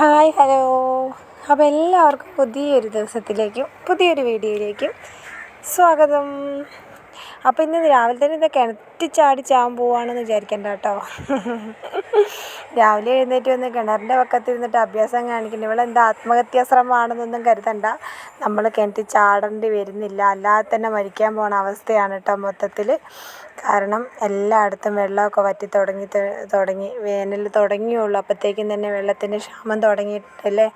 Hi hello. അപ്പോൾ എല്ലാവർക്കും പുതിയൊരു ദിവസത്തിലേക്കും പുതിയൊരു വീഡിയോയിലേക്കും സ്വാഗതം. അപ്പോൾ ഇന്ന് രാവിലെ തന്നെ ഇത് കിണറ്റി ചാടി ചാവാൻ പോവുകയാണെന്ന് വിചാരിക്കണ്ട കേട്ടോ രാവിലെ എഴുന്നേറ്റ് വന്ന് കിണറിന്റെ പക്കത്തിരുന്നിട്ട് അഭ്യാസം കാണിക്കുന്നു. ഇവിടെ എന്താ ആത്മഹത്യാശ്രമമാണെന്നൊന്നും കരുതണ്ട. നമ്മൾ കിണറ്റിൽ ചാടേണ്ടി വരുന്നില്ല. അല്ലാതെ തന്നെ മരിക്കാൻ പോണ അവസ്ഥയാണ് കേട്ടോ മൊത്തത്തിൽ കാരണം എല്ലായിടത്തും വെള്ളമൊക്കെ വറ്റി തുടങ്ങി തുടങ്ങി വേനൽ തുടങ്ങിയുള്ളൂ. അപ്പോഴത്തേക്കും തന്നെ വെള്ളത്തിന്റെ ക്ഷാമം തുടങ്ങിയിട്ടല്ലേ?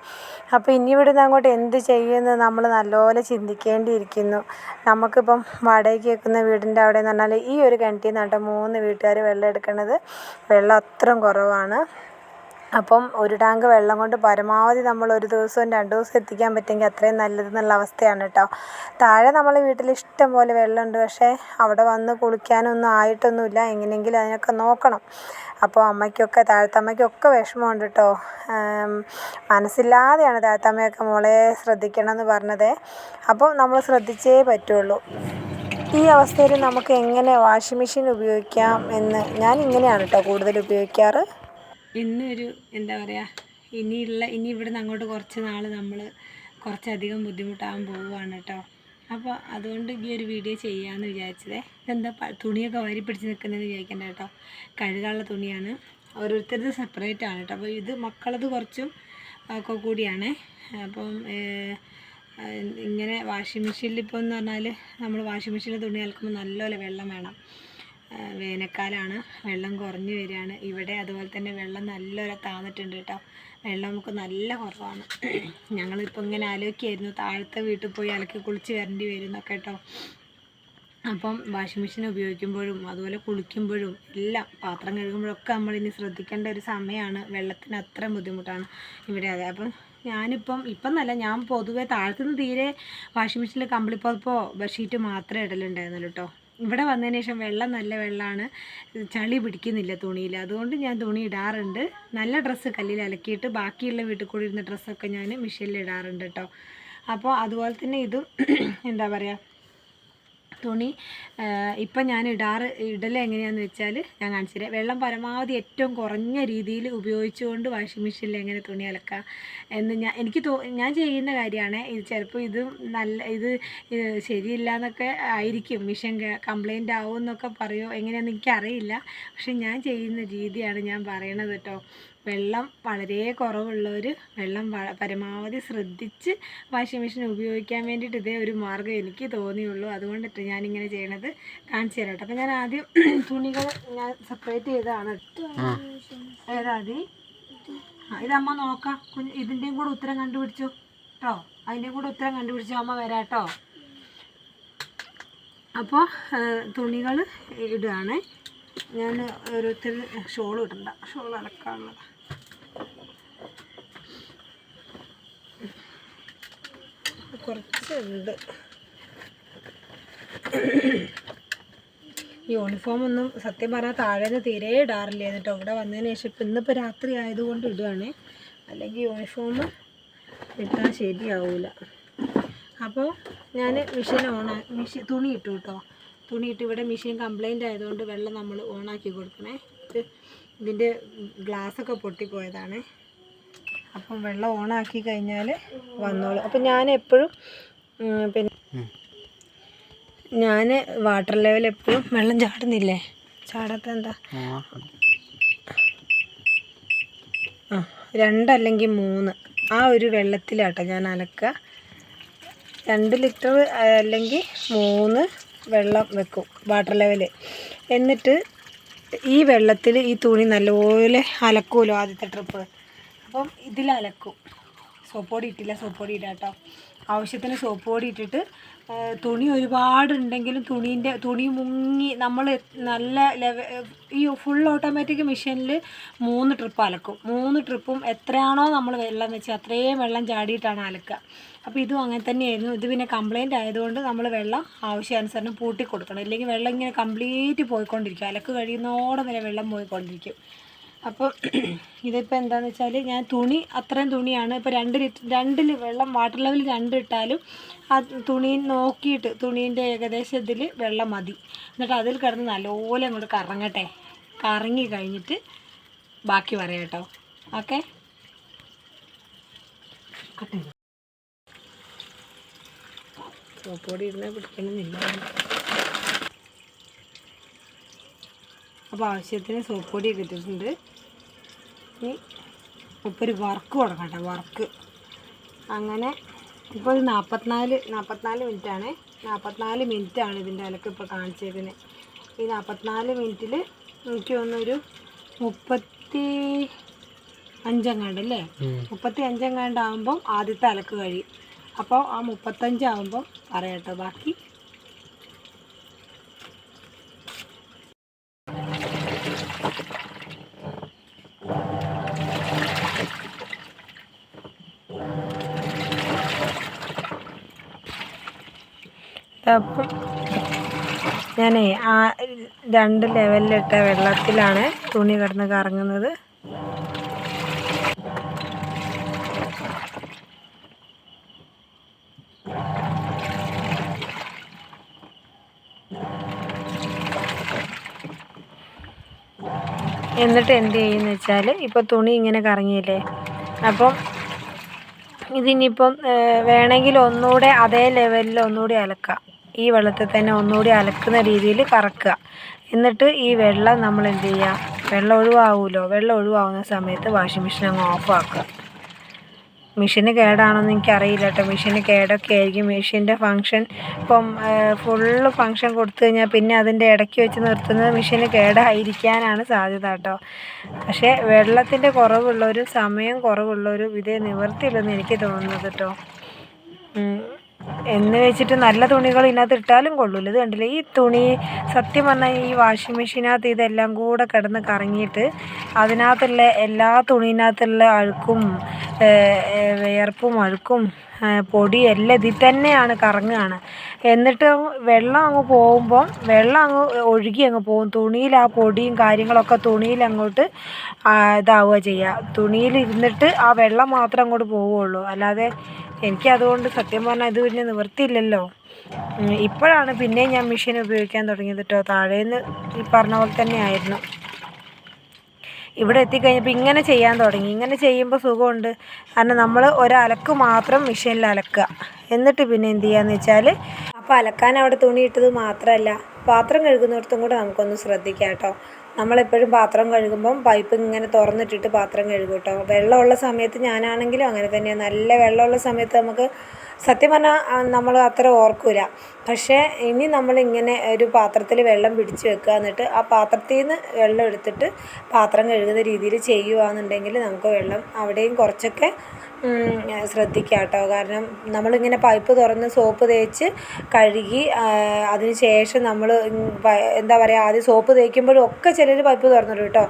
അപ്പോൾ ഇനി ഇവിടുന്ന് അങ്ങോട്ട് എന്ത് ചെയ്യുമെന്ന് നമ്മൾ നല്ലപോലെ ചിന്തിക്കേണ്ടിയിരിക്കുന്നു. നമുക്കിപ്പം വാടകയ്ക്ക് വെക്കുന്ന വീടിന്റെ അവിടെ എന്ന് പറഞ്ഞാൽ ഈ ഒരു കിണറ്റിൽ നിന്നാട്ടോ മൂന്ന് വീട്ടുകാർ വെള്ളം എടുക്കുന്നത് വെള്ളം അത്രയും കുറവാണ്. അപ്പം ഒരു ടാങ്ക് വെള്ളം കൊണ്ട് പരമാവധി നമ്മൾ ഒരു ദിവസവും രണ്ട് ദിവസം എത്തിക്കാൻ പറ്റുമെങ്കിൽ അത്രയും നല്ലതെന്നുള്ള അവസ്ഥയാണ് കേട്ടോ താഴെ നമ്മൾ വീട്ടിൽ ഇഷ്ടം പോലെ വെള്ളമുണ്ട്. പക്ഷേ അവിടെ വന്ന് കുളിക്കാനൊന്നും ആയിട്ടൊന്നുമില്ല. എങ്ങനെയെങ്കിലും അതിനൊക്കെ നോക്കണം. അപ്പോൾ അമ്മയ്ക്കൊക്കെ താഴത്തമ്മയ്ക്കൊക്കെ വിഷമമുണ്ട് കേട്ടോ മനസ്സില്ലാതെയാണ് താഴത്തമ്മയൊക്കെ മോളെ ശ്രദ്ധിക്കണം എന്ന് പറഞ്ഞത്. അപ്പോൾ നമ്മൾ ശ്രദ്ധിച്ചേ പറ്റുള്ളൂ. ഈ അവസ്ഥയിൽ നമുക്ക് എങ്ങനെ വാഷിംഗ് മെഷീൻ ഉപയോഗിക്കാം എന്ന് ഞാൻ ഇങ്ങനെയാണ് കേട്ടോ കൂടുതൽ ഉപയോഗിക്കാറ്. ഇന്നൊരു എന്താ പറയുക ഇനിയുള്ള ഇനി ഇവിടുന്ന് അങ്ങോട്ട് കുറച്ച് നാൾ നമ്മൾ കുറച്ചധികം ബുദ്ധിമുട്ടാകാൻ പോവുകയാണ് കേട്ടോ അപ്പോൾ അതുകൊണ്ട് ഈ ഒരു വീഡിയോ ചെയ്യാമെന്ന് വിചാരിച്ചതേ. ഇതെന്താ തുണിയൊക്കെ വാരി പിടിച്ച് നിൽക്കുന്നതെന്ന് വിചാരിക്കേണ്ട കേട്ടോ കഴുകാനുള്ള തുണിയാണ്. ഓരോരുത്തരുടെ സെപ്പറേറ്റ് ആണ് കേട്ടോ അപ്പോൾ ഇത് മക്കളത് കുറച്ചും ഒക്കെ കൂടിയാണ്. അപ്പം ഇങ്ങനെ വാഷിംഗ് മെഷീനിൽ ഇപ്പോൾ എന്ന് പറഞ്ഞാൽ നമ്മൾ വാഷിംഗ് മെഷീനിൽ തുണി അലക്കുമ്പോൾ നല്ലപോലെ വെള്ളം വേണം. വേനൽക്കാലമാണ് വെള്ളം കുറഞ്ഞു വരികയാണ്. ഇവിടെ അതുപോലെ തന്നെ വെള്ളം നല്ലപോലെ താന്നിട്ടുണ്ട് കേട്ടോ. വെള്ളം നമുക്ക് നല്ല കുറവാണ്. ഞങ്ങളിപ്പോൾ ഇങ്ങനെ ആലോചിക്കായിരുന്നു താഴത്തെ വീട്ടിൽ പോയി അലക്കി കുളിച്ച് വരേണ്ടി വരും എന്നൊക്കെ കേട്ടോ. അപ്പം വാഷിംഗ് മെഷീൻ ഉപയോഗിക്കുമ്പോഴും അതുപോലെ കുളിക്കുമ്പോഴും എല്ലാം പാത്രം കഴുകുമ്പോഴൊക്കെ നമ്മളിനി ശ്രദ്ധിക്കേണ്ട ഒരു സമയമാണ്. വെള്ളത്തിന് അത്രയും ബുദ്ധിമുട്ടാണ്. ഇവിടെ അതെ അപ്പം ഞാനിപ്പം ഇപ്പം എന്നല്ല ഞാൻ പൊതുവെ താഴത്തുനിന്ന് തീരെ വാഷിംഗ് മെഷീനിൽ കമ്പിളിപ്പതപ്പോ ബെഡ്ഷീറ്റ് മാത്രമേ ഇടലുണ്ടായിരുന്നുള്ളൂ കേട്ടോ ഇവിടെ വന്നതിന് ശേഷം വെള്ളം നല്ല വെള്ളമാണ്. ചളി പിടിക്കുന്നില്ല തുണിയിൽ അതുകൊണ്ട് ഞാൻ തുണി ഇടാറുണ്ട്. നല്ല ഡ്രസ്സ് കല്ലിൽ അലക്കിയിട്ട് ബാക്കിയുള്ള വീട്ടിൽ കൂടി ഇരുന്ന ഡ്രസ്സൊക്കെ ഞാൻ മെഷീനിൽ ഇടാറുണ്ട് കേട്ടോ അപ്പോൾ അതുപോലെ തന്നെ ഇതും എന്താ പറയുക തുണി ഇപ്പം ഞാൻ ഇടാറ് ഇടൽ എങ്ങനെയാണെന്ന് വെച്ചാൽ ഞാൻ കാണിച്ചു തരാം. വെള്ളം പരമാവധി ഏറ്റവും കുറഞ്ഞ രീതിയിൽ ഉപയോഗിച്ചുകൊണ്ട് വാഷിംഗ് മെഷീനിൽ എങ്ങനെ തുണി അലക്കാം എന്ന് ഞാൻ എനിക്ക് തോ ഞാൻ ചെയ്യുന്ന കാര്യമാണ് ഇത് ചിലപ്പോൾ ഇത് നല്ല ഇത് ശരിയില്ല എന്നൊക്കെ ആയിരിക്കും. മിഷൻ കംപ്ലൈന്റ് ആവും എന്നൊക്കെ പറയുമോ എങ്ങനെയാണെന്ന് എനിക്കറിയില്ല. പക്ഷെ ഞാൻ ചെയ്യുന്ന രീതിയാണ് ഞാൻ പറയണത് കേട്ടോ വെള്ളം വളരെ കുറവുള്ളവർ വെള്ളം പരമാവധി ശ്രദ്ധിച്ച് വാഷിംഗ് മെഷീൻ ഉപയോഗിക്കാൻ വേണ്ടിയിട്ട് ഇതേ ഒരു മാർഗം എനിക്ക് തോന്നിയുള്ളൂ. അതുകൊണ്ടിട്ട് ഞാനിങ്ങനെ ചെയ്യണത് കാണിച്ചു തരാം അപ്പം ഞാൻ ആദ്യം തുണികൾ ഞാൻ സെപ്പറേറ്റ് ചെയ്തതാണ്. ഏതാതി ആ ഇതമ്മ നോക്കാം. കുഞ്ഞ് ഇതിന്റെയും കൂടെ ഉത്തരം കണ്ടുപിടിച്ചു. കേട്ടോ അതിന്റെയും കൂടെ ഉത്തരം കണ്ടുപിടിച്ചു. അമ്മ വരാം കേട്ടോ അപ്പോൾ തുണികൾ ഇടുകയാണ്. ഞാൻ ഓരോരുത്തർ ഷോൾ ഇടണ്ട. ഷോൾ അലക്കാനുള്ളത്. കുറച്ചുണ്ട്. യൂണിഫോം ഒന്നും സത്യം പറഞ്ഞാൽ താഴെ നിന്ന് തീരെ ഇടാറില്ല എന്നിട്ടോ. ഇവിടെ വന്നതിന് ശേഷം ഇപ്പം ഇന്നിപ്പോൾ രാത്രി ആയതുകൊണ്ട് ഇടുകയാണ് അല്ലെങ്കിൽ യൂണിഫോം ഇട്ടാൽ ശരിയാവില്ല അപ്പോൾ ഞാൻ മെഷീൻ ഓണാ മെഷീൻ തുണി ഇട്ടു കേട്ടോ തുണി ഇട്ട് ഇവിടെ മെഷീൻ കംപ്ലൈന്റ് ആയതുകൊണ്ട് വെള്ളം നമ്മൾ ഓണാക്കി കൊടുക്കണേ. ഇത് ഇതിന്റെ ഗ്ലാസ്സൊക്കെ പൊട്ടിപ്പോയതാണ്. അപ്പം വെള്ളം ഓണാക്കി കഴിഞ്ഞാൽ വന്നോളൂ. അപ്പം ഞാൻ എപ്പോഴും പിന്നെ ഞാൻ വാട്ടർ ലെവൽ എപ്പോഴും വെള്ളം ചാടുന്നില്ലേ? ചാടാത്ത എന്താ ആ രണ്ടല്ലെങ്കിൽ മൂന്ന്. ആ ഒരു വെള്ളത്തിലാട്ടോ ഞാൻ അലക്കുക രണ്ട് ലിറ്റർ അല്ലെങ്കിൽ മൂന്ന് വെള്ളം വെക്കും വാട്ടർ ലെവൽ എന്നിട്ട് ഈ വെള്ളത്തിൽ ഈ തുണി നല്ലപോലെ അലക്കുമല്ലോ ആദ്യത്തെ ട്രിപ്പ് അപ്പം ഇതിൽ അലക്കും. സോപ്പ് പൊടി ഇട്ടില്ല സോപ്പ് പൊടി ഇടാം കേട്ടോ. ആവശ്യത്തിന് സോപ്പ് പൊടി ഇട്ടിട്ട് തുണി ഒരുപാടുണ്ടെങ്കിലും തുണീന്റെ തുണി മുങ്ങി നമ്മൾ നല്ല ലെവ ഈ ഫുൾ ഓട്ടോമാറ്റിക് മെഷീനിൽ മൂന്ന് ട്രിപ്പ് അലക്കും. മൂന്ന് ട്രിപ്പും എത്രയാണോ നമ്മൾ വെള്ളം വെച്ച് അത്രയും വെള്ളം ചാടിയിട്ടാണ് അലക്കുക. അപ്പോൾ ഇതും അങ്ങനെ തന്നെയായിരുന്നു. ഇത് പിന്നെ കംപ്ലൈന്റ് ആയതുകൊണ്ട് നമ്മൾ വെള്ളം ആവശ്യാനുസരണം പൂട്ടി കൊടുക്കണം ഇല്ലെങ്കിൽ വെള്ളം ഇങ്ങനെ കംപ്ലീറ്റ് പോയിക്കൊണ്ടിരിക്കും. അലക്ക് കഴിയുന്നോടെ വരെ വെള്ളം പോയിക്കൊണ്ടിരിക്കും. അപ്പോൾ ഇതിപ്പോൾ എന്താണെന്ന് വെച്ചാൽ ഞാൻ തുണി അത്രയും തുണിയാണ്. ഇപ്പോൾ രണ്ട് ലിറ്റർ രണ്ടിൽ വെള്ളം വാട്ടർ ലെവൽ രണ്ടിട്ടാലും ആ തുണി നോക്കിയിട്ട് തുണീന്റെ ഏകദേശം ഇതിൽ വെള്ളം മതി. എന്നിട്ട് അതിൽ കിടന്ന് നല്ലപോലെ അങ്ങോട്ട് കറങ്ങട്ടെ. കറങ്ങി കഴിഞ്ഞിട്ട് ബാക്കി പറയാം കേട്ടോ. ഓക്കെ? സോപ്പോടി സോപ്പ് പൊടി ഇടുന്ന പിടിക്കണമെന്നില്ല. അപ്പോൾ ആവശ്യത്തിന് സോപ്പ് പൊടിയൊക്കെ ഇട്ടിട്ടുണ്ട്. ഇനി ഇപ്പോൾ ഒരു വർക്ക് കൊടുക്കട്ടെ വർക്ക് അങ്ങനെ ഇപ്പോൾ ഒരു നാൽപ്പത്തിനാല് നാൽപ്പത്തിനാല് മിനിറ്റാണ്. നാൽപ്പത്തിനാല് മിനിറ്റാണ് ഇതിന്റെ അലക്ക് ഇപ്പോൾ കാണിച്ചേക്കുന്നത് ഈ നാൽപ്പത്തിനാല് മിനിറ്റിൽ എനിക്ക് തോന്നുന്നൊരു മുപ്പത്തി അഞ്ചെങ്ങാണ്ട് അല്ലേ മുപ്പത്തി അഞ്ചെങ്ങാണ്ടാകുമ്പം ആദ്യത്തെ അലക്ക് കഴിയും. അപ്പോൾ ആ മുപ്പത്തഞ്ചാകുമ്പം കേട്ടോ ബാക്കി അപ്പം ഞാനേ ആ രണ്ട് ലെവലിലിട്ട വെള്ളത്തിലാണ് തുണി കിടന്ന് കറങ്ങുന്നത്. എന്നിട്ട് എന്ത് ചെയ്യുമെന്ന് വെച്ചാൽ ഇപ്പോൾ തുണി ഇങ്ങനെ കറങ്ങിയില്ലേ? അപ്പം ഇതിനിപ്പം വേണമെങ്കിൽ ഒന്നുകൂടെ അതേ ലെവലിൽ ഒന്നുകൂടി അലക്കാം. ഈ വെള്ളത്തിൽ തന്നെ ഒന്നുകൂടി അലക്കുന്ന രീതിയിൽ കറക്കുക. എന്നിട്ട് ഈ വെള്ളം നമ്മൾ എന്ത് ചെയ്യുക? വെള്ളം ഒഴിവാകുമല്ലോ വെള്ളം ഒഴിവാകുന്ന സമയത്ത് വാഷിംഗ് മെഷീൻ അങ്ങ് ഓഫ് ആക്കുക. മെഷീന് കേടാണെന്ന് എനിക്കറിയില്ല കേട്ടോ മെഷീന് കേടൊക്കെ ആയിരിക്കും. മെഷീന്റെ ഫങ്ഷൻ ഇപ്പം ഫുള്ള് ഫങ്ഷൻ കൊടുത്തു കഴിഞ്ഞാൽ പിന്നെ അതിന്റെ ഇടയ്ക്ക് വെച്ച് നിർത്തുന്നത് മെഷീന് കേടായിരിക്കാനാണ് സാധ്യത കേട്ടോ പക്ഷേ വെള്ളത്തിന്റെ കുറവുള്ളൊരു സമയം കുറവുള്ളൊരു ഇതേ നിവർത്തിയില്ലെന്ന് എനിക്ക് തോന്നുന്നത് കേട്ടോ. എന്ന് വെച്ചിട്ട് നല്ല തുണികൾ ഇതിനകത്ത് ഇട്ടാലും കൊള്ളൂല. ഇത് കണ്ടില്ലേ? ഈ തുണി സത്യം പറഞ്ഞാൽ ഈ വാഷിംഗ് മെഷീനകത്ത് ഇതെല്ലാം കൂടെ കിടന്ന് കറങ്ങിയിട്ട് അതിനകത്തുള്ള എല്ലാ തുണിനകത്തുള്ള അഴുക്കും വിയർപ്പും അഴുക്കും പൊടി എല്ലാം ഇതിൽ തന്നെയാണ് കറങ്ങുകയാണ്. എന്നിട്ട് വെള്ളം അങ്ങ് പോകുമ്പം വെള്ളം അങ്ങ് ഒഴുകി അങ്ങ് പോകും. തുണിയിൽ ആ പൊടിയും കാര്യങ്ങളൊക്കെ തുണിയിൽ അങ്ങോട്ട് ഇതാവുക ചെയ്യുക തുണിയിൽ ഇരുന്നിട്ട് ആ വെള്ളം മാത്രം അങ്ങോട്ട് പോവുകയുള്ളൂ. അല്ലാതെ എനിക്കതുകൊണ്ട് സത്യം പറഞ്ഞാൽ ഇത് പിന്നെ നിവൃത്തിയില്ലല്ലോ. ഇപ്പോഴാണ് പിന്നെയും ഞാൻ മെഷീൻ ഉപയോഗിക്കാൻ തുടങ്ങിയത് കേട്ടോ താഴേന്ന് ഈ പറഞ്ഞ പോലെ തന്നെ ആയിരുന്നു. ഇവിടെ എത്തിക്കഴിഞ്ഞപ്പോൾ ഇങ്ങനെ ചെയ്യാൻ തുടങ്ങി. ഇങ്ങനെ ചെയ്യുമ്പോൾ സുഖമുണ്ട്. കാരണം നമ്മൾ ഒരലക്ക് മാത്രം മെഷീനിൽ അലക്കുക. എന്നിട്ട് പിന്നെ എന്ത് ചെയ്യാന്ന് വെച്ചാൽ അപ്പോൾ അലക്കാൻ അവിടെ തുണിയിട്ടത് മാത്രമല്ല പാത്രം കഴുകുന്നിടത്തും കൂടെ നമുക്കൊന്ന് ശ്രദ്ധിക്കാം കേട്ടോ നമ്മളെപ്പോഴും പാത്രം കഴുകുമ്പം പൈപ്പ് ഇങ്ങനെ തുറന്നിട്ടിട്ട് പാത്രം കഴുകും കേട്ടോ. വെള്ളമുള്ള സമയത്ത് ഞാനാണെങ്കിലും അങ്ങനെ തന്നെയാണ് നല്ല വെള്ളമുള്ള സമയത്ത് നമുക്ക് സത്യം പറഞ്ഞാൽ നമ്മൾ അത്ര ഓർക്കില്ല പക്ഷേ ഇനി നമ്മളിങ്ങനെ ഒരു പാത്രത്തിൽ വെള്ളം പിടിച്ച് വെക്കുക എന്നിട്ട് ആ പാത്രത്തിൽ നിന്ന് വെള്ളം എടുത്തിട്ട് പാത്രം കഴുകുന്ന രീതിയിൽ ചെയ്യുകയാണെന്നുണ്ടെങ്കിൽ നമുക്ക് വെള്ളം അവിടെയും കുറച്ചൊക്കെ ശ്രദ്ധിക്കുക ശ്രദ്ധിക്കാം കേട്ടോ. കാരണം നമ്മളിങ്ങനെ പൈപ്പ് തുറന്ന് സോപ്പ് തേച്ച് കഴുകി അതിന് ശേഷം നമ്മൾ എന്താ പറയുക ആദ്യം സോപ്പ് തേക്കുമ്പോഴും ഒക്കെ ചിലർ പൈപ്പ് തുറന്നിടും കേട്ടോ.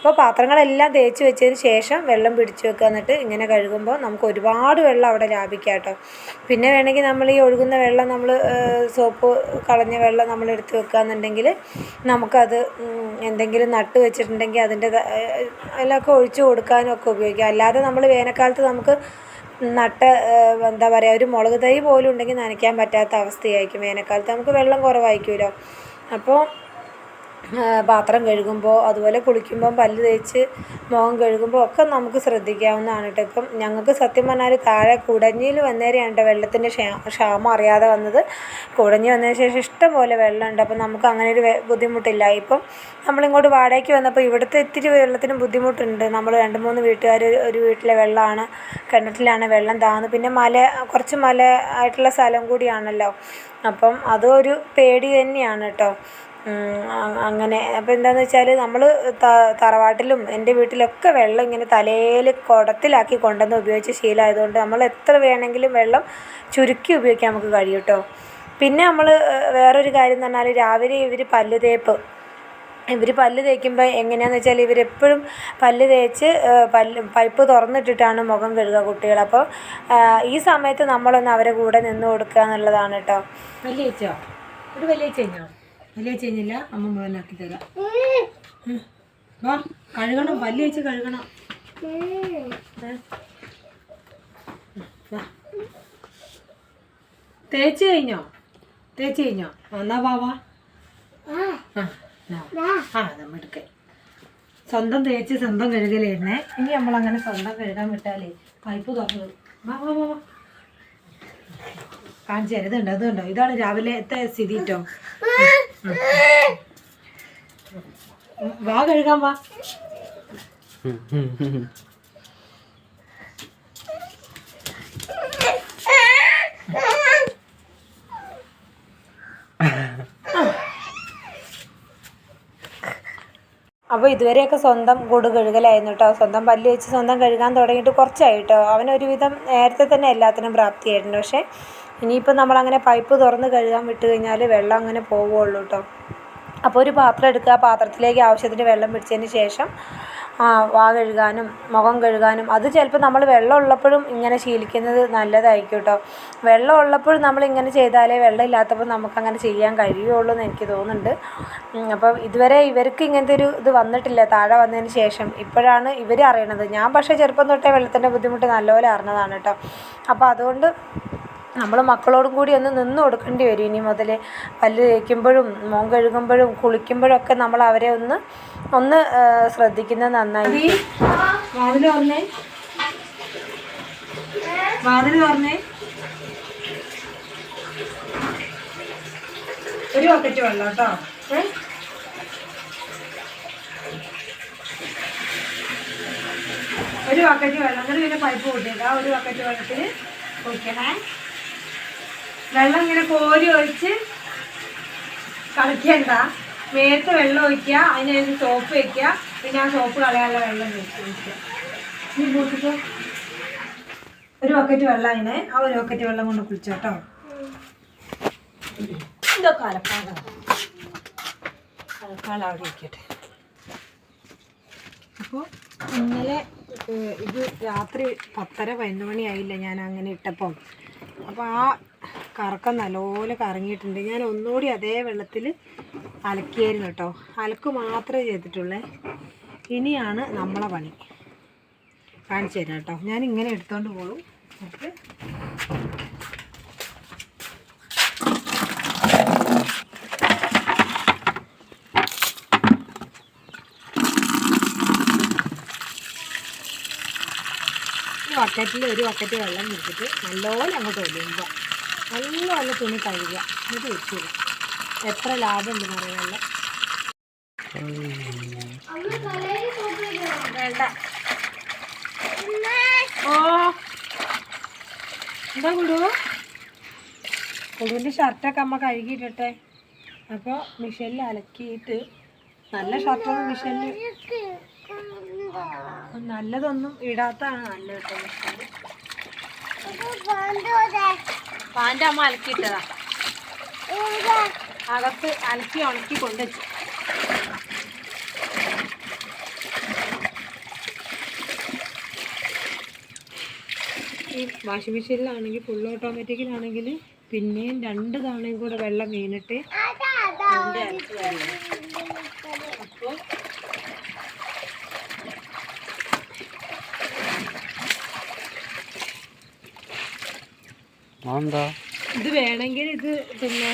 അപ്പോൾ പാത്രങ്ങളെല്ലാം തേച്ച് വെച്ചതിന് ശേഷം വെള്ളം പിടിച്ച് വെക്കുക. എന്നിട്ട് ഇങ്ങനെ കഴുകുമ്പോൾ നമുക്ക് ഒരുപാട് വെള്ളം അവിടെ ലാഭിക്കാം കേട്ടോ. പിന്നെ വേണമെങ്കിൽ നമ്മൾ ഈ ഒഴുകുന്ന വെള്ളം നമ്മൾ സോപ്പ് കളഞ്ഞ വെള്ളം നമ്മൾ എടുത്ത് വെക്കുക എന്നുണ്ടെങ്കിൽ നമുക്കത് എന്തെങ്കിലും നട്ട് വെച്ചിട്ടുണ്ടെങ്കിൽ അതിന്റെ അതിലൊക്കെ ഒഴിച്ച് കൊടുക്കാനും ഒക്കെ ഉപയോഗിക്കാം. അല്ലാതെ നമ്മൾ വേനൽക്കാലത്ത് നമുക്ക് നട്ട എന്താ പറയുക ഒരു മുളക് തൈ പോലും ഉണ്ടെങ്കിൽ നനയ്ക്കാൻ പറ്റാത്ത അവസ്ഥയായിരിക്കും. വേനൽക്കാലത്ത് നമുക്ക് വെള്ളം കുറവായിരിക്കുമല്ലോ. അപ്പോൾ പാത്രം കഴുകുമ്പോൾ അതുപോലെ കുളിക്കുമ്പം പല്ല് തേച്ച് മുഖം കഴുകുമ്പോൾ ഒക്കെ നമുക്ക് ശ്രദ്ധിക്കാവുന്നതാണ് കേട്ടോ ഇപ്പം ഞങ്ങൾക്ക് സത്യം പറഞ്ഞാൽ താഴെ കുടഞ്ഞിയിൽ വന്നേരെയാണ് കേട്ടോ വെള്ളത്തിന്റെ ക്ഷാ ക്ഷാമം അറിയാതെ വന്നത്. കുടഞ്ഞി വന്നതിന് ശേഷം ഇഷ്ടം പോലെ വെള്ളമുണ്ട്. അപ്പം നമുക്ക് അങ്ങനെ ഒരു ബുദ്ധിമുട്ടില്ല. ഇപ്പം നമ്മളിങ്ങോട്ട് വാടകയ്ക്ക് വന്നപ്പോൾ ഇവിടുത്തെ ഇത്തിരി വെള്ളത്തിന് ബുദ്ധിമുട്ടുണ്ട്. നമ്മൾ രണ്ട് മൂന്ന് വീട്ടുകാർ ഒരു വീട്ടിലെ വെള്ളമാണ് കിണറ്റിലാണ് വെള്ളം താന്ന്. പിന്നെ മല കുറച്ച് മല ആയിട്ടുള്ള സ്ഥലം കൂടിയാണല്ലോ. അപ്പം അതൊരു പേടി തന്നെയാണ് കേട്ടോ അങ്ങനെ. അപ്പം എന്താണെന്ന് വെച്ചാൽ നമ്മൾ തറവാട്ടിലും എന്റെ വീട്ടിലൊക്കെ വെള്ളം ഇങ്ങനെ തലയിൽ കുടത്തിലാക്കി കൊണ്ടുവന്ന് ഉപയോഗിച്ച് ശീലമായതുകൊണ്ട് നമ്മൾ എത്ര വേണമെങ്കിലും വെള്ളം ചുരുക്കി ഉപയോഗിക്കാൻ നമുക്ക് കഴിയും കേട്ടോ. പിന്നെ നമ്മൾ വേറൊരു കാര്യം എന്ന് പറഞ്ഞാൽ രാവിലെ ഇവർ പല്ല് തേപ്പ്. ഇവർ പല്ല് തേക്കുമ്പോൾ എങ്ങനെയാണെന്ന് വെച്ചാൽ ഇവരെപ്പോഴും പല്ല് തേച്ച് പല്ല് പൈപ്പ് തുറന്നിട്ടിട്ടാണ് മുഖം കഴുകുക കുട്ടികൾ അപ്പോൾ ഈ സമയത്ത് നമ്മളൊന്ന് അവരെ കൂടെ നിന്ന് കൊടുക്കുക എന്നുള്ളതാണ് കേട്ടോ. വലിയ വലിയ വലിയ ചേച്ചില്ല അമ്മ മുഴുവനാക്കി തരാം. വാ കഴുകണം വലിയ വെച്ച് കഴുകണം? തേച്ച് കഴിഞ്ഞോ? തേച്ച് കഴിഞ്ഞോ? എന്നാ വാ വാ. ആ എന്നാ വാ. ആ നമ്മ എടുക്കേ. സ്വന്തം തേച്ച് സ്വന്തം കഴുകലായിരുന്നേ. ഇനി നമ്മൾ അങ്ങനെ സ്വന്തം കഴുകാൻ വിട്ടാലേ പൈപ്പ് തുറന്നു. വാ വാ വാ കാണിച്ചു തരുന്നുണ്ടോ ഇതുണ്ടോ ഇതാണ് രാവിലത്തെ സ്ഥിതി കേട്ടോ വാ കഴുകാൻ വാ. അപ്പോൾ ഇതുവരെയൊക്കെ സ്വന്തം കൂട് കഴുകലായിരുന്നു കേട്ടോ സ്വന്തം പല്ല് വെച്ച് സ്വന്തം കഴുകാൻ തുടങ്ങിയിട്ട് കുറച്ചായിട്ടോ അവനൊരുവിധം നേരത്തെ തന്നെ എല്ലാത്തിനും പ്രാപ്തിയായിട്ടുണ്ട് പക്ഷേ ഇനിയിപ്പോൾ നമ്മളങ്ങനെ പൈപ്പ് തുറന്ന് കഴുകാൻ വിട്ട് കഴിഞ്ഞാൽ വെള്ളം അങ്ങനെ പോവുള്ളൂ കേട്ടോ അപ്പോൾ ഒരു പാത്രം എടുക്കുക. പാത്രത്തിലേക്ക് ആവശ്യത്തിന് വെള്ളം പിടിച്ചതിന് ശേഷം വാ കഴുകാനും മുഖം കഴുകാനും. അത് ചിലപ്പോൾ നമ്മൾ വെള്ളം ഉള്ളപ്പോഴും ഇങ്ങനെ ശീലിക്കുന്നത് നല്ലതായിരിക്കും കേട്ടോ വെള്ളം ഉള്ളപ്പോഴും നമ്മൾ ഇങ്ങനെ ചെയ്താലേ വെള്ളം ഇല്ലാത്തപ്പോൾ നമുക്കങ്ങനെ ചെയ്യാൻ കഴിയുള്ളൂ എന്ന് എനിക്ക് തോന്നുന്നുണ്ട്. അപ്പം ഇതുവരെ ഇവർക്ക് ഇങ്ങനത്തെ ഒരു ഇത് വന്നിട്ടില്ല. താഴെ വന്നതിന് ശേഷം ഇപ്പോഴാണ് ഇവർ അറിയണത്. ഞാൻ പക്ഷേ ചെറുപ്പം തൊട്ടേ വെള്ളത്തിന്റെ ബുദ്ധിമുട്ട് നല്ലപോലെ അറിഞ്ഞതാണ് കേട്ടോ അപ്പോൾ അതുകൊണ്ട് നമ്മൾ മക്കളോടും കൂടി ഒന്ന് നിന്ന് കൊടുക്കേണ്ടി വരും. ഇനി മുതൽ പല്ല് തേക്കുമ്പോഴും മോൻ കഴുകുമ്പോഴും കുളിക്കുമ്പോഴും ഒക്കെ നമ്മൾ അവരെ ഒന്ന് ഒന്ന് ശ്രദ്ധിക്കുന്നത് നന്നായി. ഒരു ബക്കറ്റ് വെള്ളം കേട്ടോ. കൂടി പിന്നെ പൈപ്പ് കൂട്ടിയിട്ടാ ഒരു ബക്കറ്റ് വെള്ളത്തിൽ കുളിക്കണേ. വെള്ളം ഇങ്ങനെ കോരി ഒഴിച്ച് കളിക്കണ്ട. മേത്ത് വെള്ളം ഒഴിക്കുക അതിനകത്ത് സോപ്പ് വെക്കുക. പിന്നെ ആ സോപ്പ് കളയാനുള്ള വെള്ളം ഒഴിക്കുക. ഒരു ബക്കറ്റ് വെള്ളം അതിനെ. ആ ഒരു ബക്കറ്റ് വെള്ളം കൊണ്ട് കുളിച്ചോട്ടോ ഇതൊക്കെ അലപ്പാകം അലക്കാൾ അവിടെ ഇരിക്കട്ടെ. അപ്പോൾ ഇന്നലെ ഇത് രാത്രി പത്തര പതിനൊന്ന് മണിയായില്ല ഞാൻ അങ്ങനെ ഇട്ടപ്പം. അപ്പോൾ ആ കറക്കം നല്ലപോലെ കറങ്ങിയിട്ടുണ്ട്. ഞാൻ ഒന്നുകൂടി അതേ വെള്ളത്തിൽ അലക്കിയായിരുന്നു കേട്ടോ. അലക്ക് മാത്രമേ ചെയ്തിട്ടുള്ളേ. ഇനിയാണ് നമ്മളെ പണി. കാണിച്ചു തരാം കേട്ടോ. ഞാൻ ഇങ്ങനെ എടുത്തോണ്ട് പോകും നമുക്ക് ബക്കറ്റിൽ ഒരു ബക്കറ്റ് വെള്ളം കുടിച്ചിട്ട് നല്ലപോലെ അങ്ങോട്ട് ഒലിയുമ്പോൾ നല്ലപോലെ തുണി കഴുകുക എന്നിട്ട് വെച്ചിടുക എത്ര ലാഭം ഉണ്ടെന്ന് അറിയാമല്ല വേണ്ട. ഓ. എന്താ കുടു കുടുവിന്റെ ഷർട്ടൊക്കെ അമ്മ കഴുകിയിട്ടെ അപ്പോൾ മിഷനിൽ അലക്കിയിട്ട് നല്ല ഷർട്ടാണ് മിഷനിൽ നല്ലതൊന്നും ഇടാത്തതാണ് നല്ലത് കേട്ടോ പാന്റെ അമ്മ അലക്കിയിട്ടതാ. അകത്ത് അലക്കി ഉണക്കി കൊണ്ടുവച്ചു. ഈ വാഷിംഗ് മെഷീനിലാണെങ്കിൽ ഫുൾ ഓട്ടോമാറ്റിക്കിലാണെങ്കിൽ പിന്നെയും രണ്ട് തവണയും കൂടെ വെള്ളം വീണിട്ട് അതിന്റെ അരച്ച് എന്താ ഇത് വേണമെങ്കിൽ ഇത് പിന്നെ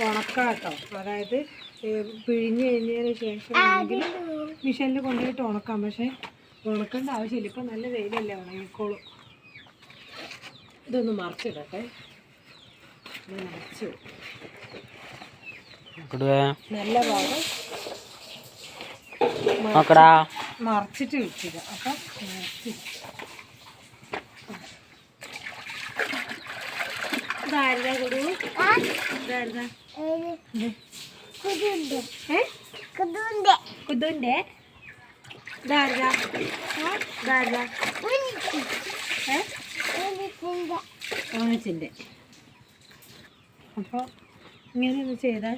ഉണക്കാം കേട്ടോ അതായത് പിഴിഞ്ഞ് കഴിഞ്ഞതിന് ശേഷം മിഷനിൽ കൊണ്ടുപോയിട്ട് ഉണക്കാം. പക്ഷേ ഉണക്കേണ്ട ആവശ്യമില്ല. ഇപ്പം നല്ല വെയിലല്ലേ ഉണങ്ങിക്കോളും. ഇതൊന്ന് മറച്ചിടട്ടെ. മറച്ചു നല്ല ഭാഗം മറച്ചിട്ട് മറിച്ചിട്ട് വെച്ചില്ല അപ്പം ഇതാരുതാ കൊടു ഇതാരുതാ? ഏ? കുതുന്റെ ഇതാരുതാ? ഇതാരുതാ? ഏ? ഓണച്ചിന്റെ അപ്പോൾ ഇങ്ങനെ ഒന്ന് ചെയ്താൽ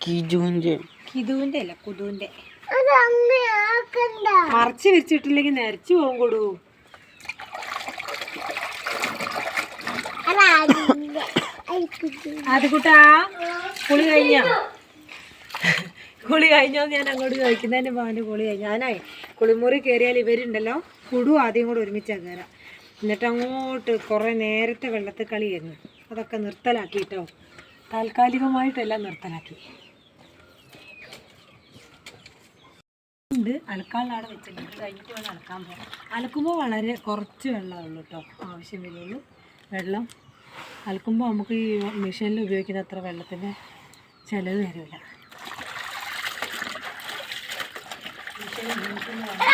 കിജുവിന്റെ കിതുവിന്റെ അല്ല കുതുവിന്റെ മറച്ച് വെച്ചിട്ടില്ലെങ്കിൽ നരച്ചു പോകും കൊടു. അത് കൂട്ടാ. കുളി കഴിഞ്ഞ? കുളി കഴിഞ്ഞോ ഞാൻ അങ്ങോട്ട് ചോദിക്കുന്നതിന് പോകാന്റെ കുളി കഴിഞ്ഞു. ഞാനായി കുളിമുറി കയറിയാൽ ഇവരുണ്ടല്ലോ. കുടു ആദ്യം കൂടെ ഒരുമിച്ചാ കയറാം എന്നിട്ട് അങ്ങോട്ട് കുറേ നേരത്തെ വെള്ളത്തിൽ കളിയായിരുന്നു അതൊക്കെ നിർത്തലാക്കി കേട്ടോ. താൽക്കാലികമായിട്ടെല്ലാം നിർത്തലാക്കി. ഉണ്ട്. അലക്കാനുള്ള അവിടെ വെച്ചിട്ടുണ്ട്. കഴിഞ്ഞിട്ട് വേണം അലക്കാൻ പോകാം അലക്കുമ്പോൾ വളരെ കുറച്ച് വെള്ളമേ ഉള്ളൂ കേട്ടോ. ആവശ്യം വരുള്ളൂ വെള്ളം. അലക്കുമ്പോൾ നമുക്ക് ഈ മെഷീനിൽ ഉപയോഗിക്കുന്ന അത്ര വെള്ളത്തിന്റെ ചിലവ് വരില്ല. മെഷീൻ ഉപയോഗിക്കുന്ന വെള്ളം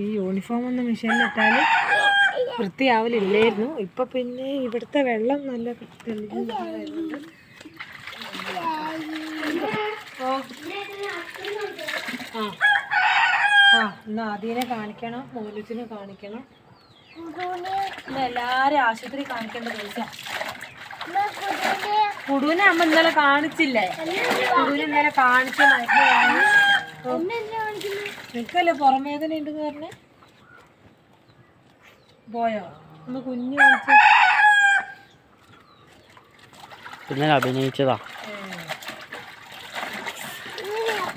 ഈ യൂണിഫോം ഒന്ന് മെഷീനിലിട്ടാൽ വൃത്തിയാവലില്ലായിരുന്നു. ഇപ്പം പിന്നെ ഇവിടുത്തെ വെള്ളം നല്ല ആ ആ ഇന്ന് ആദ്യനെ കാണിക്കണം മോലിച്ചിനെ കാണിക്കണം. എല്ലാവരും ആശുപത്രി കാണിക്കേണ്ട ദിവസം. കുടുവിനെ അമ്മ ഇന്നലെ കാണിച്ചില്ലേ? കുടുവിനെ ഇന്നലെ കാണിച്ചു മരുന്ന് വാങ്ങി നിൽക്കല്ലേ പുറമേദന ഉണ്ടെന്ന് പറഞ്ഞേ? പോയോ? ഒന്ന് കുഞ്ഞു കാണിച്ചു. ഇന്നലെ അഭിനയിച്ചതാ.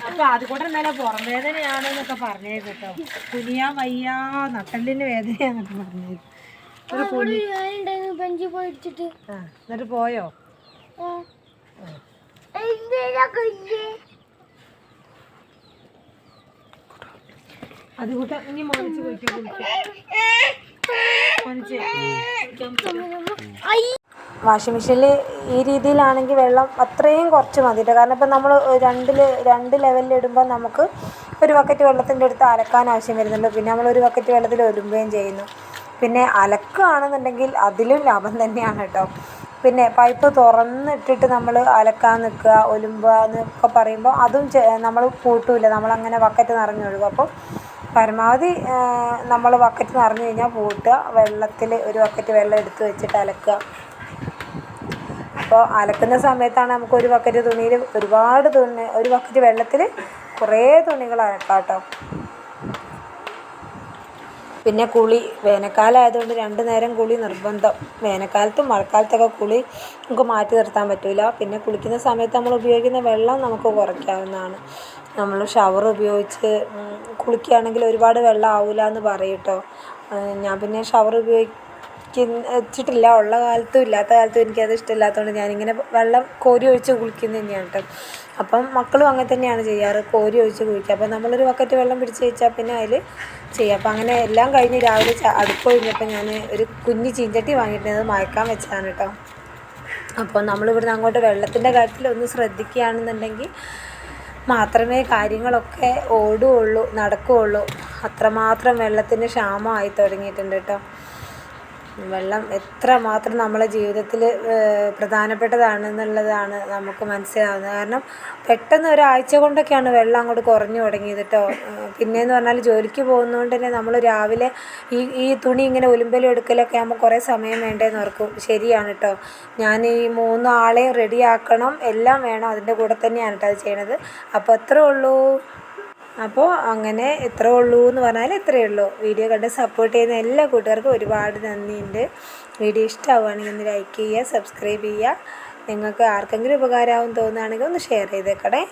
അപ്പൊ അതുകൂടെ ഇന്നലെ പുറം വേദനയാണ് എന്നൊക്കെ പറഞ്ഞേക്ക് കേട്ടോ കുനിയാ വയ്യാ നട്ടലിന് വേദനയാന്നൊക്കെ പറഞ്ഞേക്ക്. ഒരു കുനി ബെഞ്ചിൽ പോയിട്ടിട്ട് ആ എന്നിട്ട് പോയോ? അതുകൂട്ട ഇനി മോനിച്ച് പോയിട്ട് വാഷിംഗ് മെഷീനിൽ ഈ രീതിയിലാണെങ്കിൽ വെള്ളം അത്രയും കുറച്ച് മതി കേട്ടോ കാരണം ഇപ്പം നമ്മൾ രണ്ടിൽ രണ്ട് ലെവലിൽ ഇടുമ്പോൾ നമുക്ക് ഒരു ബക്കറ്റ് വെള്ളത്തിന്റെ അടുത്ത് അലക്കാൻ ആവശ്യം വരുന്നുണ്ട്. പിന്നെ നമ്മൾ ഒരു ബക്കറ്റ് വെള്ളത്തിൽ ഒരുമ്പുകയും ചെയ്യുന്നു. പിന്നെ അലക്കുകയാണെന്നുണ്ടെങ്കിൽ അതിലും ലാഭം തന്നെയാണ് കേട്ടോ പിന്നെ പൈപ്പ് തുറന്നിട്ടിട്ട് നമ്മൾ അലക്കാൻ നിൽക്കുക ഒലുമ്പുക എന്നൊക്കെ പറയുമ്പോൾ അതും നമ്മൾ കൂട്ടൂല. നമ്മളങ്ങനെ ബക്കറ്റ് നിറഞ്ഞൊഴുകും അപ്പോൾ പരമാവധി നമ്മൾ ബക്കറ്റ് നിറഞ്ഞു കഴിഞ്ഞാൽ പൂട്ടുക. വെള്ളത്തിൽ ഒരു ബക്കറ്റ് വെള്ളം എടുത്ത് വെച്ചിട്ട് അലക്കുക. അപ്പോൾ അലക്കുന്ന സമയത്താണ് നമുക്ക് ഒരു ബക്കറ്റ് തുണിയിൽ ഒരുപാട് തുണി ഒരു ബക്കറ്റ് വെള്ളത്തിൽ കുറേ തുണികൾ അലക്കാം കേട്ടോ പിന്നെ കുളി വേനൽക്കാലം ആയതുകൊണ്ട് രണ്ട് നേരം കുളി നിർബന്ധം. വേനൽക്കാലത്തും മഴക്കാലത്തൊക്കെ കുളി നമുക്ക് മാറ്റി നിർത്താൻ പറ്റില്ല പിന്നെ കുളിക്കുന്ന സമയത്ത് നമ്മൾ ഉപയോഗിക്കുന്ന വെള്ളം നമുക്ക് കുറയ്ക്കാവുന്നതാണ്. നമ്മൾ ഷവർ ഉപയോഗിച്ച് കുളിക്കുകയാണെങ്കിൽ ഒരുപാട് വെള്ളം ആവില്ല എന്ന് പറയും കേട്ടോ ഞാൻ പിന്നെ ഷവർ ഉപയോഗിച്ചിട്ടില്ല ഉള്ള കാലത്തും ഇല്ലാത്ത കാലത്തും എനിക്കത് ഇഷ്ടമില്ലാത്തതുകൊണ്ട് ഞാനിങ്ങനെ വെള്ളം കോരി ഒഴിച്ച് കുളിക്കുന്നത് തന്നെയാണ് കേട്ടോ അപ്പം മക്കളും അങ്ങനെ തന്നെയാണ് ചെയ്യാറ്. കോരി ഒഴിച്ച് കുളിക്കുക. അപ്പം നമ്മളൊരു ബക്കറ്റ് വെള്ളം പിടിച്ച് വെച്ചാൽ പിന്നെ അതിൽ ചെയ്യാം. അപ്പം അങ്ങനെ എല്ലാം കഴിഞ്ഞ് രാവിലെ അടുപ്പ് കഴിഞ്ഞപ്പോൾ ഞാൻ ഒരു കുഞ്ഞ് ചീഞ്ചട്ടി വാങ്ങിയിട്ടുണ്ട്. മയക്കാൻ വെച്ചതാണ് കേട്ടോ അപ്പോൾ നമ്മളിവിടുന്ന് അങ്ങോട്ട് വെള്ളത്തിന്റെ കാര്യത്തിൽ ഒന്ന് ശ്രദ്ധിക്കുകയാണെന്നുണ്ടെങ്കിൽ മാത്രമേ കാര്യങ്ങളൊക്കെ ഓടുകയുള്ളൂ നടക്കുകയുള്ളൂ. അത്രമാത്രം വെള്ളത്തിന് ക്ഷാമമായി തുടങ്ങിയിട്ടുണ്ട് കേട്ടോ. വെള്ളം എത്ര മാത്രം നമ്മളെ ജീവിതത്തിൽ പ്രധാനപ്പെട്ടതാണെന്നുള്ളതാണ് നമുക്ക് മനസ്സിലാവുന്നത്. കാരണം പെട്ടെന്ന് ഒരാഴ്ച കൊണ്ടൊക്കെയാണ് വെള്ളം അങ്ങോട്ട് കുറഞ്ഞു തുടങ്ങിയത് കേട്ടോ പിന്നെയെന്ന് പറഞ്ഞാൽ ജോലിക്ക് പോകുന്നതുകൊണ്ട് തന്നെ നമ്മൾ രാവിലെ ഈ ഈ തുണി ഇങ്ങനെ ഒലുമ്പലും എടുക്കലൊക്കെ ആകുമ്പോൾ കുറേ സമയം വേണ്ടേന്ന് ഓർക്കും. ശരിയാണ് കേട്ടോ ഞാൻ ഈ മൂന്ന് ആളെയും റെഡിയാക്കണം. എല്ലാം വേണം അതിന്റെ കൂടെ തന്നെയാണ് കേട്ടോ അത് ചെയ്യണത്. അപ്പോൾ അത്രേ ഉള്ളൂ. അപ്പോൾ അങ്ങനെ എത്ര ഉള്ളൂ എന്ന് പറഞ്ഞാൽ ഇത്രയേ ഉള്ളൂ. വീഡിയോ കണ്ട് സപ്പോർട്ട് ചെയ്യുന്ന എല്ലാ കൂട്ടുകാർക്കും ഒരുപാട് നന്ദിയുണ്ട്. വീഡിയോ ഇഷ്ടമാവുകയാണെങ്കിൽ ഒന്ന് ലൈക്ക് ചെയ്യുക സബ്സ്ക്രൈബ് ചെയ്യുക. നിങ്ങൾക്ക് ആർക്കെങ്കിലും ഉപകാരമാവും തോന്നുകയാണെങ്കിൽ ഒന്ന് ഷെയർ ചെയ്തേക്കണേ.